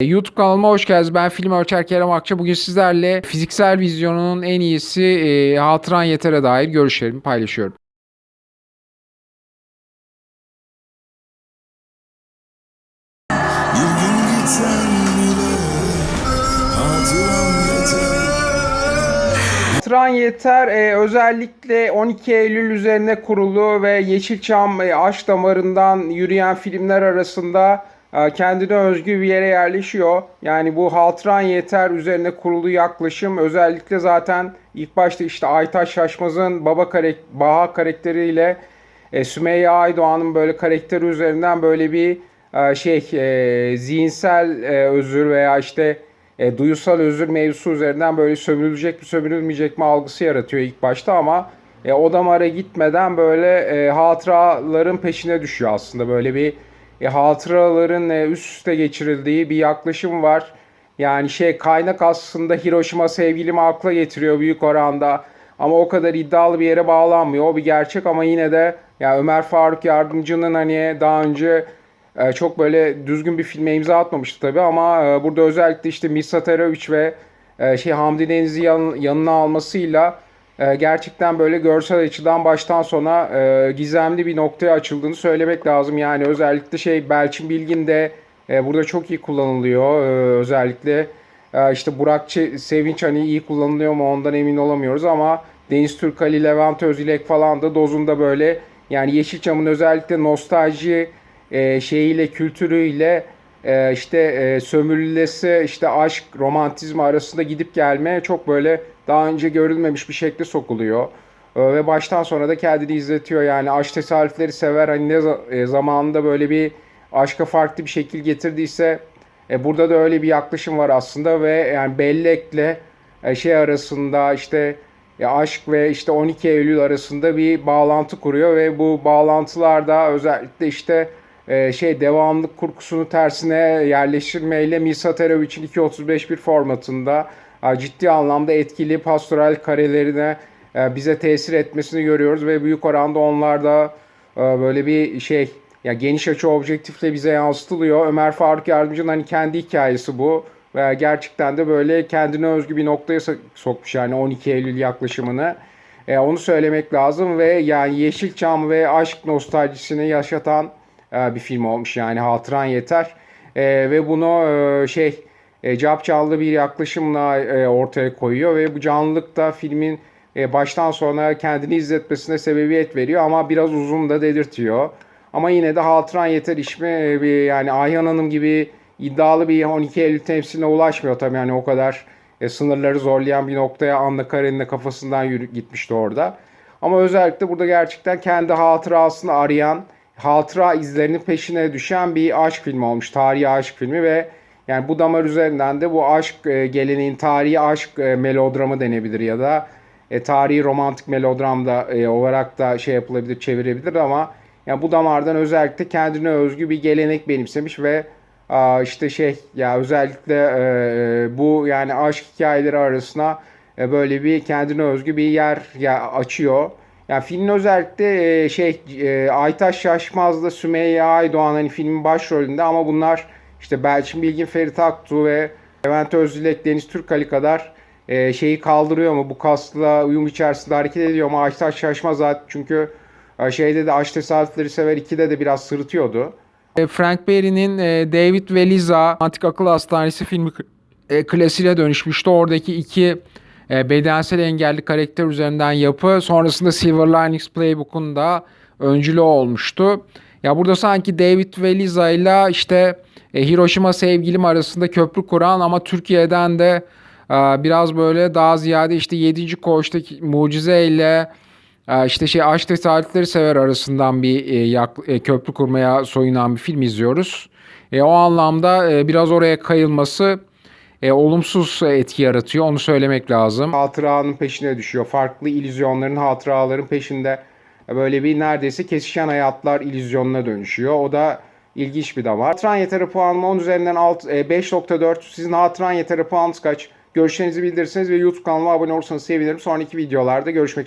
E, YouTube kanalıma hoş geldiniz. Ben film ölçer Kerem Akça. Bugün sizlerle fiziksel vizyonun en iyisi e, hatıran yetere dair görüşlerimi paylaşıyorum. Hatıran yeter e, özellikle 12 Eylül üzerine kurulu ve Yeşilçam e, aşk damarından yürüyen filmler arasında kendine özgü bir yere yerleşiyor. Yani bu hatıran yeter üzerine kurulu yaklaşım özellikle zaten ilk başta işte Aytaş Şaşmaz'ın baba karak Baha karakteriyle e, Sümeyye Aydoğan'ın böyle karakteri üzerinden böyle bir e, şey e, zihinsel e, özür veya işte e, duyusal özür mevzusu üzerinden böyle sömürülecek mi sömürülmeyecek mi algısı yaratıyor ilk başta ama e, o gitmeden böyle e, hatıraların peşine düşüyor aslında böyle bir e, hatıraların e, üst üste geçirildiği bir yaklaşım var. Yani şey kaynak aslında Hiroşima sevgilimi akla getiriyor büyük oranda. Ama o kadar iddialı bir yere bağlanmıyor. O bir gerçek ama yine de ya Ömer Faruk Yardımcı'nın hani daha önce e, çok böyle düzgün bir filme imza atmamıştı tabii ama e, burada özellikle işte Misat Erovic ve e, şey Hamdi Deniz'i yan, yanına almasıyla e, gerçekten böyle görsel açıdan baştan sona e, gizemli bir noktaya açıldığını söylemek lazım. Yani özellikle şey Belçin Bilgin de e, burada çok iyi kullanılıyor. E, özellikle e, işte Burak Sevinç hani iyi kullanılıyor mu ondan emin olamıyoruz ama Deniz Türkali, Levent Özilek falan da dozunda böyle yani Yeşilçam'ın özellikle nostalji e, şeyiyle kültürüyle e, işte e, sömürülesi işte aşk romantizmi arasında gidip gelme çok böyle daha önce görülmemiş bir şekilde sokuluyor. E, ve baştan sona da kendini izletiyor yani aşk tesadüfleri sever hani ne e, zamanında böyle bir aşka farklı bir şekil getirdiyse e, burada da öyle bir yaklaşım var aslında ve yani bellekle e, şey arasında işte e, aşk ve işte 12 Eylül arasında bir bağlantı kuruyor ve bu bağlantılarda özellikle işte e, şey devamlık kurgusunu tersine yerleştirmeyle Misat Erovic'in 2.35 bir formatında e, ciddi anlamda etkili pastoral karelerine e, bize tesir etmesini görüyoruz ve büyük oranda onlar da e, böyle bir şey ya geniş açı objektifle bize yansıtılıyor. Ömer Faruk Yardımcı'nın hani kendi hikayesi bu ve gerçekten de böyle kendine özgü bir noktaya so- sokmuş yani 12 Eylül yaklaşımını. E, onu söylemek lazım ve yani Yeşilçam ve aşk nostaljisini yaşatan bir film olmuş yani hatıran yeter. E, ve bunu e, şey e, capcallı bir yaklaşımla e, ortaya koyuyor ve bu canlılık da filmin e, baştan sona kendini izletmesine sebebiyet veriyor ama biraz uzun da dedirtiyor. Ama yine de hatıran yeter işmi e, bir yani Ayhan Hanım gibi iddialı bir 12 Eylül temsiline ulaşmıyor tabii yani o kadar e, sınırları zorlayan bir noktaya Anna Karenina kafasından yürü, gitmişti orada. Ama özellikle burada gerçekten kendi hatırasını arayan, hatıra izlerinin peşine düşen bir aşk filmi olmuş. Tarihi aşk filmi ve yani bu damar üzerinden de bu aşk e, geleneğin tarihi aşk e, melodramı denebilir ya da e, tarihi romantik melodram da e, olarak da şey yapılabilir, çevirebilir ama yani bu damardan özellikle kendine özgü bir gelenek benimsemiş ve aa, işte şey ya özellikle e, bu yani aşk hikayeleri arasına e, böyle bir kendine özgü bir yer ya açıyor. Yani filmin özellikle e, şey e, Aytaş Şaşmaz'la Sümeyye Aydoğan hani filmin başrolünde ama bunlar işte Belçin Bilgin, Ferit Aktuğ ve Levent Özdilek, Deniz Türkali kadar e, şeyi kaldırıyor mu? Bu kasla uyum içerisinde hareket ediyor mu? Aytaş Şaşmaz zaten çünkü e, şeyde de aşk tesadüfleri sever 2'de de biraz sırıtıyordu. E, Frank Berry'nin David ve Liza Antik Akıl Hastanesi filmi e, klasiğe dönüşmüştü. Oradaki iki e, bedensel engelli karakter üzerinden yapı sonrasında Silver Linings Playbook'un da öncülü olmuştu. Ya burada sanki David ve Liza ile işte e, Hiroşima sevgilim arasında köprü kuran ama Türkiye'den de e, biraz böyle daha ziyade işte 7. koğuştaki mucize ile e, işte şey aşk tesadüfleri sever arasından bir e, yak- e, köprü kurmaya soyunan bir film izliyoruz. E, o anlamda e, biraz oraya kayılması e, olumsuz etki yaratıyor. Onu söylemek lazım. Hatıranın peşine düşüyor. Farklı illüzyonların, hatıraların peşinde böyle bir neredeyse kesişen hayatlar illüzyonuna dönüşüyor. O da ilginç bir damar. Hatıran yeteri puanıma 10 üzerinden alt- e, 5.4. Sizin hatıran yeteri puanınız kaç? Görüşlerinizi bildirirseniz ve YouTube kanalıma abone olursanız sevinirim. Sonraki videolarda görüşmek üzere.